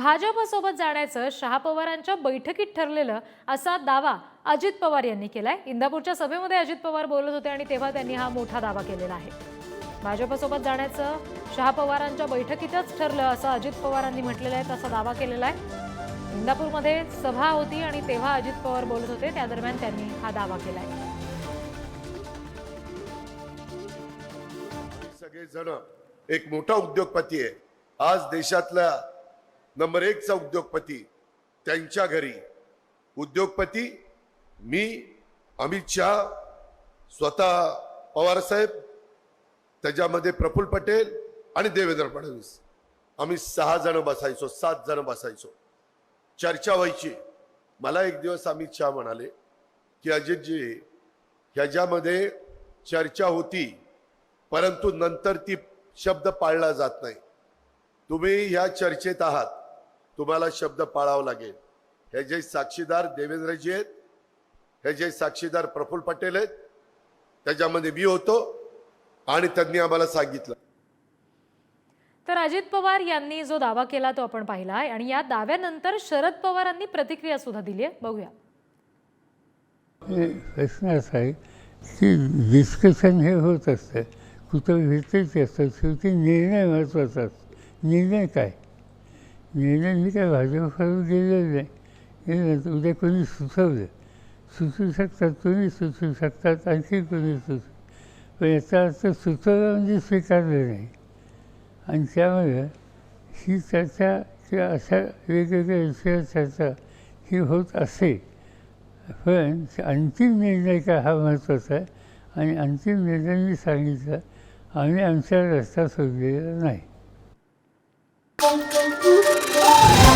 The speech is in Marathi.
भाजपसोबत जाण्याचं शहा पवारांच्या बैठकीत ठरलेलं असा दावा अजित पवार यांनी केलाय. इंदापूरच्या सभेमध्ये अजित पवार बोलत होते आणि तेव्हा त्यांनी हा मोठा दावा केलेला आहे. भाजपसोबत जाण्याचं शहा पवारांच्या बैठकीतच ठरलं असं अजित पवारांनी म्हटलेलं आहे तसा दावा केलेला आहे. इंदापूरमध्ये सभा होती आणि तेव्हा अजित पवार बोलत होते त्या दरम्यान त्यांनी हा दावा केलाय. सगळेजण एक मोठा उद्योगपती आहे. आज देशातला नंबर एकचा उद्योगपती त्यांच्या घरी. उद्योगपती मी अमित शहा स्वतः पवारसाहेब त्याच्यामध्ये प्रफुल्ल पटेल आणि देवेंद्र फडणवीस. आम्ही सहा जण बसायचो सात जण बसायचो. चर्चा व्हायची. मला एक दिवस अमित शहा म्हणाले की अजितजी ह्याच्यामध्ये चर्चा होती परंतु नंतर ती शब्द पाळला जात नाही. तुम्ही ह्या चर्चेत आहात. तुम्हाला शब्द पाळावा लागेल. हे जे साक्षीदार देवेंद्रजी आहेत हे जे साक्षीदार प्रफुल्ल पटेल आहेत त्याच्यामध्ये मी होतो आणि त्यांनी आम्हाला सांगितलं. तर अजित पवार यांनी जो दावा केला तो आपण पाहिला आहे आणि या दाव्यानंतर शरद पवारांनी प्रतिक्रिया सुद्धा दिली आहे. बघूया. हे प्रश्न असा आहे की डिस्कशन हे होत असतं कुठं भेटायचे असतं शेवटी निर्णय महत्त्वाचा असतो. निर्णय काय? निर्णय मी काय भाजपकडून गेलेलं नाही गेलं उद्या कोणी सुचवलं सुचू शकतात तुम्ही सुचू शकतात आणखी कोणी सुचू पण याचा अर्थ सुचवलं म्हणजे स्वीकारलं नाही आणि त्यामुळे ही चर्चा किंवा अशा वेगवेगळ्या विषयावर चर्चा ही होत असे पण अंतिम निर्णय काय हा महत्त्वाचा आहे आणि अंतिम निर्णय मी सांगितलं आम्ही आमचा रस्ता सोडलेला नाही Bom, bom, bom, bom.